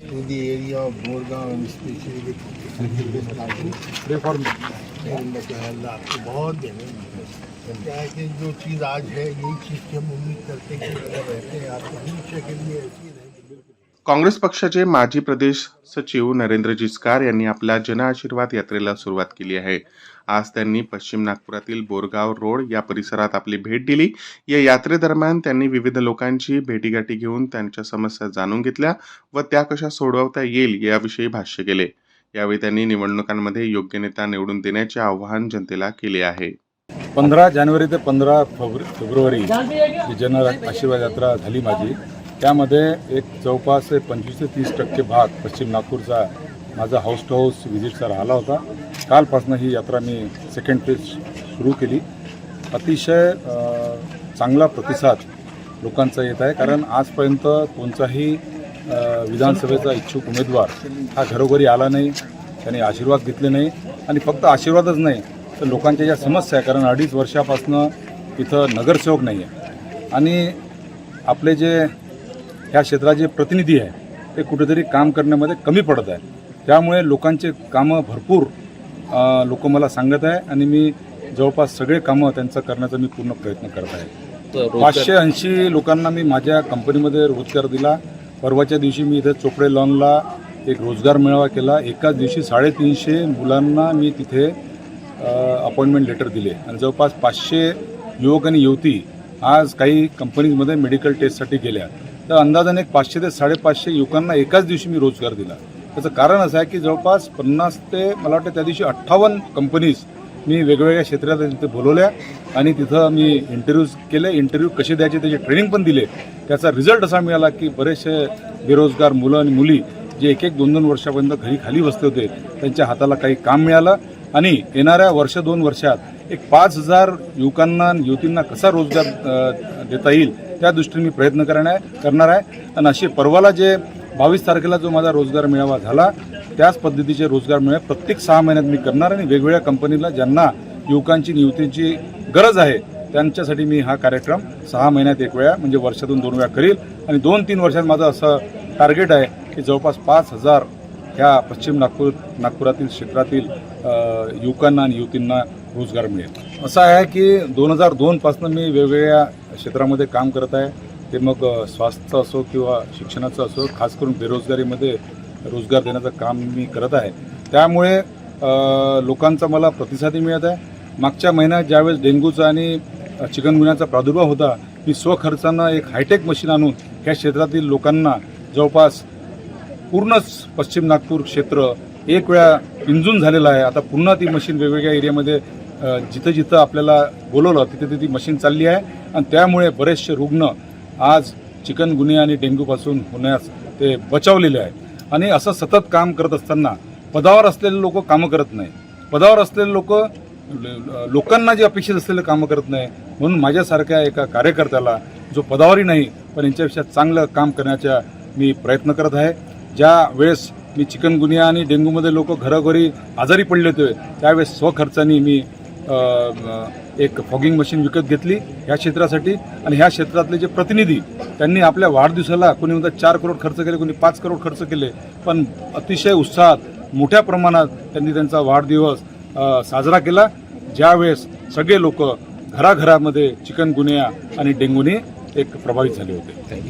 to the area of especially party आपको बहुत जो चीज़ आज है यही चीज़ की हम उम्मीद करते हैं कि रहते हैं। भविष्य लिए ऐसी काँग्रेस पक्षाचे माजी प्रदेश सचिव नरेंद्र जिचकार यांनी आपल्या जनआशीर्वाद यात्रेला सुरुवात केली आहे. आज त्यांनी पश्चिम नागपुरातील बोरगाव रोड या परिसरात आपली भेट दिली. या यात्रेदरम्यान त्यांनी विविध लोकांची भेटीगाठी घेऊन त्यांच्या समस्या जाणून घेतल्या व त्या कशा सोडवता येईल याविषयी भाष्य केले. यावेळी त्यांनी निवडणुकांमध्ये योग्य नेता निवडून देण्याचे आवाहन जनतेला केले आहे. पंधरा जानेवारी ते पंधरा फेब्रु फेब्रुवारी ही जन आशीर्वाद यात्रा झाली माझी. त्यामध्ये एक जवळपास पंचवीस ते तीस टक्के भाग पश्चिम नागपूरचा माझा हाऊस टू हाऊस व्हिजिटचा राहिला होता. कालपासून ही यात्रा मी सेकंड फेज सुरू केली. अतिशय चांगला प्रतिसाद लोकांचा येत आहे. कारण आजपर्यंत कोणताही विधानसभेचा इच्छुक उमेदवार हा घरोघरी आला नाही. त्यांनी आशीर्वाद घेतले नाही. आणि फक्त आशीर्वादच नाही तर लोकांच्या ज्या समस्या आहे कारण अडीच वर्षापासनं इथं नगरसेवक नाही आहे आणि आपले जे ह्या क्षेत्राचे प्रतिनिधी आहे ते कुठेतरी काम करण्यामध्ये कमी पडत आहे. त्यामुळे लोकांचे कामं भरपूर लोक मला सांगत आहे आणि मी जवळपास सगळे कामं त्यांचं करण्याचा मी पूर्ण प्रयत्न करत आहे. पाचशे ऐंशी लोकांना मी माझ्या कंपनीमध्ये रोजगार दिला. परवाच्या दिवशी मी इथे चोपडे लॉनला एक रोजगार मेळावा केला. एकाच दिवशी साडेतीनशे मुलांना मी तिथे अपॉइंटमेंट लेटर दिले. आणि जवळपास पाचशे युवक आणि युवती आज काही कंपनीजमध्ये मेडिकल टेस्टसाठी गेल्या. तर अंदाजाने एक पाचशे ते साडेपाचशे युवकांना एकाच दिवशी मी रोजगार दिला. त्याचं कारण असं आहे की जवळपास पन्नास ते मला वाटतं त्या दिवशी अठ्ठावन्न कंपनीज मी वेगवेगळ्या क्षेत्रात तिथे बोलवल्या आणि तिथं मी इंटरव्ह्यूज केले. इंटरव्ह्यू कसे द्यायचे त्याचे ट्रेनिंग पण दिले. त्याचा रिझल्ट असा मिळाला की बरेचसे बेरोजगार मुलं आणि मुली जे एक एक दोन दोन वर्षापर्यंत घरी खाली बसले होते त्यांच्या हाताला काही काम मिळालं. आणि येणाऱ्या वर्ष दोन वर्षात एक पाच हजार युवकांना युवतींना कसा रोजगार देता येईल त्या दृष्टीने मी प्रयत्न करणार आहे करणार आहे. आणि असे परवाला जे बावीस तारखेला जो माझा रोजगार मेळावा झाला त्याच पद्धतीचे रोजगार मेळावे. प्रत्येक सहा महिन्यात मी करणार आणि वेगवेगळ्या कंपनीला ज्यांना युवकांची नियुक्तीची गरज आहे त्यांच्यासाठी मी हा कार्यक्रम सहा महिन्यात एक वेळा म्हणजे वर्षातून दोन वेळा करील. आणि दोन तीन वर्षात माझं असं टार्गेट आहे की जवळपास पाच हजार ह्या पश्चिम नागपूर नागपुरातील क्षेत्रातील युवकांना आणि युवतींना रोजगार मिळेल. असं आहे की दोन हजार दोनपासून मी वेगवेगळ्या क्षेत्रामध्ये काम करत आहे. ते मग स्वास्थ्य असो किंवा शिक्षणाचं असो खास करून बेरोजगारीमध्ये रोजगार देण्याचं काम मी करत आहे. त्यामुळे लोकांचा मला प्रतिसादही मिळत आहे. मागच्या महिन्यात ज्यावेळेस डेंग्यूचा आणि चिकनगुन्याचा प्रादुर्भाव होता मी स्वखर्चानं एक हायटेक मशीन आणून ह्या क्षेत्रातील लोकांना जवळपास पूर्णच पश्चिम नागपूर क्षेत्र एक वेळा इंजून झालेलं आहे. आता पुन्हा ती मशीन वेगवेगळ्या एरियामध्ये जिथं जिथं आपल्याला बोलवलं तिथे तिथे ती मशीन चालली आहे. आणि त्यामुळे बरेचसे रुग्ण आज चिकनगुनिया आणि डेंग्यूपासून होण्यास ते बचावलेले आहे. आणि असं सतत काम करत असताना पदावर असलेले लोक कामं करत नाही. पदावर असलेले लोक लोकांना जे अपेक्षित असलेलं कामं करत नाही म्हणून माझ्यासारख्या एका कार्यकर्त्याला जो पदावरही नाही पण यांच्यापेक्षा चांगलं काम करण्याचा मी प्रयत्न करत आहे. ज्या वेळेस मी चिकनगुनिया आणि डेंग्यूमध्ये लोक घरोघरी आजारी पडले होते त्यावेळेस स्वखर्चाने मी एक फॉगिंग मशीन विकत घेतली ह्या क्षेत्रासाठी. आणि ह्या क्षेत्रातले जे प्रतिनिधी त्यांनी आपल्या वाढदिवसाला कोणी म्हणतात चार करोड खर्च केले कोणी पाच करोड खर्च केले पण अतिशय उत्साहात मोठ्या प्रमाणात त्यांनी त्यांचा वाढदिवस साजरा केला. ज्यावेळेस सगळे लोक घराघरामध्ये चिकनगुनिया आणि डेंग्यूने एक प्रभावित झाले होते.